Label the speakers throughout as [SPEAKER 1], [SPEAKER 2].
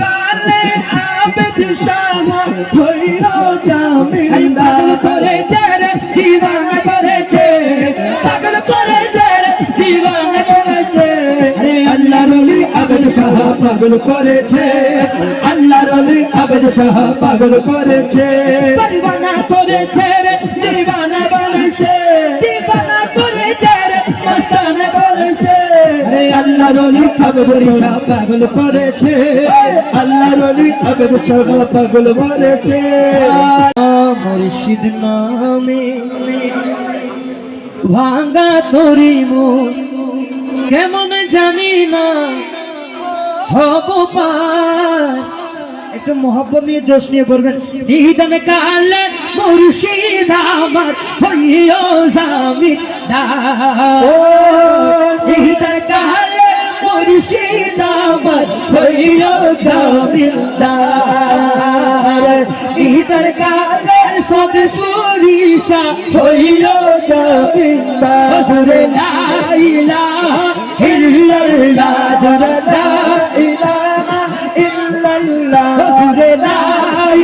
[SPEAKER 1] কালে আবেদ হইল জামিনদার।
[SPEAKER 2] করেছে রে দিবানা করেছে। পাগল করেছে রে দিবানা করেছে। আরে আল্লাহ রলি আবেদ শাহ
[SPEAKER 1] পাগল করেছে। আল্লাহ রলি আবেদ শাহ পাগল করেছে।
[SPEAKER 2] করেছে রে
[SPEAKER 1] দিবানা
[SPEAKER 2] আল্লাহ রলি আবেদ শাহ পাগল করেছে।
[SPEAKER 1] আল্লাহ রলি আবেদ শাহ পাগল বলেছে
[SPEAKER 2] মুর্শিদ নামে। ভাঙ্গা তোরি মন কেমন জানি না। হব পার।
[SPEAKER 1] একটু মহব্বত নিয়ে জোশ নিয়ে করবেন
[SPEAKER 2] ঈদন কালে মুর্শিদ আমার হইও জামিদার
[SPEAKER 1] ও!
[SPEAKER 2] ঈদন কালে হইও জামিদার ঈদন কালে সব সরিষা হইল
[SPEAKER 1] জামিনদার
[SPEAKER 2] হজুরে লা ইলাহা ইল্লাল্লাহ হজুরে লা
[SPEAKER 1] ইলাহা ইল্লাল্লাহ।
[SPEAKER 2] হজুরে লা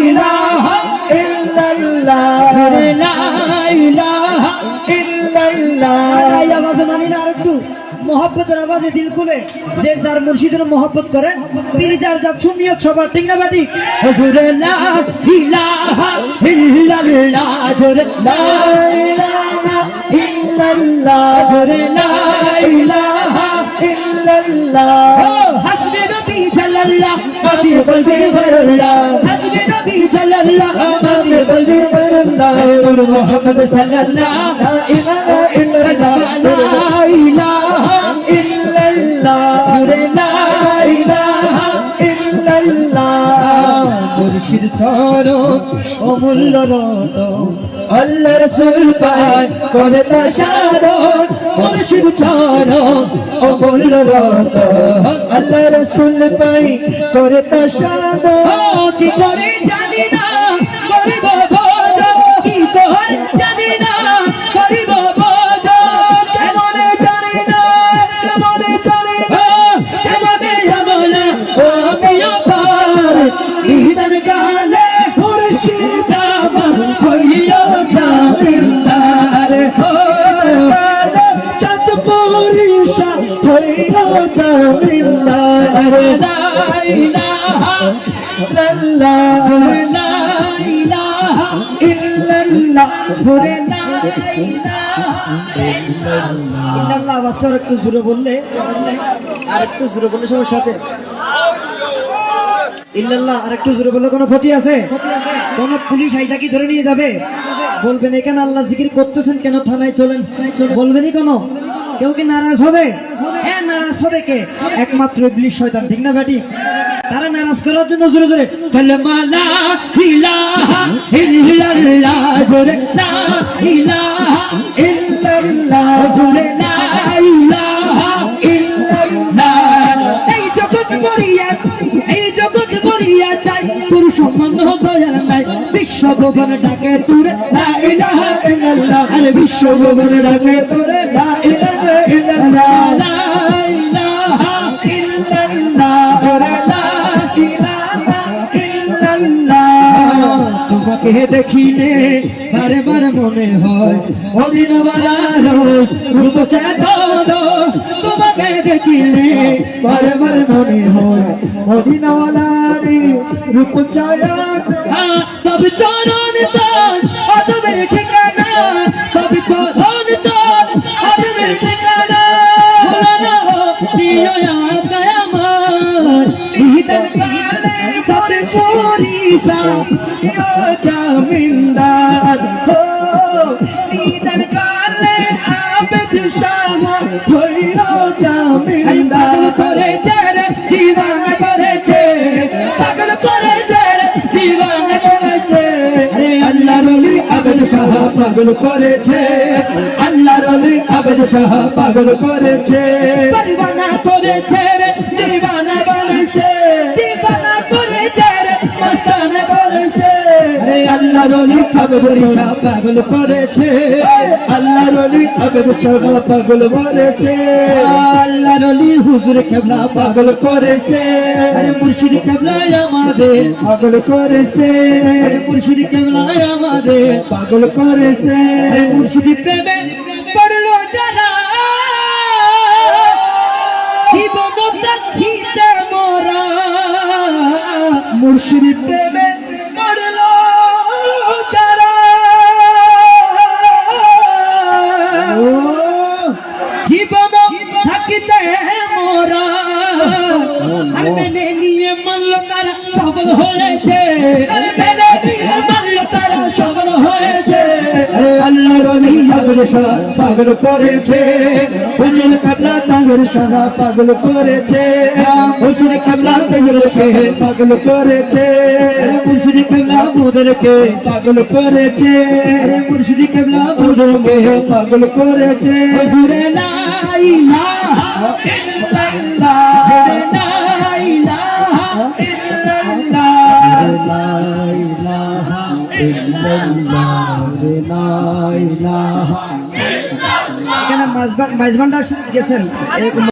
[SPEAKER 2] ইলাহা
[SPEAKER 1] ইল্লাল্লাহ
[SPEAKER 2] হজুরে লা
[SPEAKER 3] আওয়াজে মানি না আরেকটু মহব্বতের আওয়াজে দিল খুলে। যে যার মুর্শিদের মহব্বত করেন, তিনি যার যার সুনিয়ত সবার ঠিক না বাটি
[SPEAKER 2] হজুরে লা ইলাহা ইল্লাল্লাহ হজুরে লা
[SPEAKER 1] ইলাহা ইল্লাল্লাহ
[SPEAKER 2] হজুরে লা ইলাহা
[SPEAKER 1] ইল্লাল্লাহ।
[SPEAKER 2] হাসবি রবি জালাল্লাহ মাফি কলবি গয়রুল্লাহ হাসবি রবি জালাল্লাহ মাফি কলবি গয়রুল্লাহ নূর মুহাম্মদ সাল্লাল্লাহ
[SPEAKER 1] ইলাহা
[SPEAKER 2] চরণ অমূল্য রতন
[SPEAKER 1] আল্লাহ রাসূল পায় করে তা
[SPEAKER 2] মুর্শিদ চরণ
[SPEAKER 1] অমূল্য রতন আল্লাহ রাসূল পাই করে তা
[SPEAKER 2] কি করে জানি না করিব ভজন কি করে জানি না করিব ভজন
[SPEAKER 1] কেমনে জানি না কেমনে জানি না।
[SPEAKER 2] ও কেমনে আমলা ও আমিও পার ইদান গালে
[SPEAKER 3] একটু জোরে বললে আর একটু জোরে বললে সমস্যা আছে ইল্লাল্লাহ আর একটু জোরে বললে কোনো ক্ষতি আছে? কোন পুলিশ আইসা কি ধরে নিয়ে যাবে? বলবেন, এখানে আল্লাহ জিকির করতেছেন কেন? থানায় চলেন। বলবেনই কেন? কেউ কি নারাজ হবে? হ্যাঁ নারাজ হবে কে? একমাত্র ইবলিশ শয়তান, ঠিক না বেটি তারা নারাজ করার জন্য জোরে জোরে
[SPEAKER 2] ইলাহা ইল্লাল্লাহ, জোরে লা ইলাহা
[SPEAKER 1] ইল্লাল্লাহ,
[SPEAKER 2] জোরে লা ইলাহা ইল্লাল্লাহ। এই জগৎ মরিয়া, এই জগৎ মরিয়া চাই তোর সম্মান দয়াল নাই, বিশ্ব ভুবন ডাকে তোরে, লা ইলাহা ইল্লাল্লাহ, আরে বিশ্ব ভুবন ডাকে তোরে তোমাকে দেখিলে বারে বারে মনে হয় অদিন রূপ তোমাকে দেখিলে বারে বারে মনে হয়
[SPEAKER 1] মদিনাওয়ালারি রূপ ছায়া
[SPEAKER 2] তবে চরণ সরিষা
[SPEAKER 1] জামিনদার হো নিদান কালে আবেদ শাহ হইল জামিনদার
[SPEAKER 2] পাগল করেছে রে দিবানা করেছে পাগল করেছে রে দিবানা করেছে আরে আল্লাহ রলি আবেদ শাহ
[SPEAKER 1] পাগল করেছে। আল্লাহ রলি আবেদ শাহ পাগল করেছে।
[SPEAKER 2] দিবানা করেছে।
[SPEAKER 1] বলেছে
[SPEAKER 2] দিবানা করেছে রে
[SPEAKER 1] মস্তানা বলেছে
[SPEAKER 2] আরে আল্লাহ
[SPEAKER 1] আল্লাহ রলি পাগল শাহ পাগল করেছে। আল্লাহ রলি পাগল শাহ পাগল করেছে।
[SPEAKER 2] আল্লাহ রলি হুজুর কেবলা
[SPEAKER 1] পাগল করেছে।
[SPEAKER 2] আরে মুর্শিদ কেবলা আমাদের
[SPEAKER 1] পাগল করেছে।
[SPEAKER 2] আরে মুর্শিদ কেবলা আমাদের
[SPEAKER 1] পাগল করেছে।
[SPEAKER 2] আরে মুর্শিদ প্রেমে পড়ল যারা। জীবন দেখিতে মোরা।
[SPEAKER 1] মুর্শিদ প্রেমে
[SPEAKER 2] থাকিতে মোরা। আর মেনে নিয়ে মানল তারা সফল হয়েছে মেনে নিয়ে মানল তারা সফল হয়েছে
[SPEAKER 1] আল্লাহ রলি পাগল শাহ পাগল করেছে। হুজুর কাবলা তাঙ্গর শাহ পাগল করেছে। হুজুর কাবলা তাঙ্গর শাহ পাগল করেছে।
[SPEAKER 2] মুর্শিদ কেবলা মোদেরকে
[SPEAKER 1] পাগল করেছে।
[SPEAKER 2] মুর্শিদ কেবলা
[SPEAKER 1] হুজুরকে পাগল করেছে।
[SPEAKER 2] হুজুরে লা ইলাহা
[SPEAKER 3] এখানে মাঝবান মাঝবান্ডার গেছেন এরকম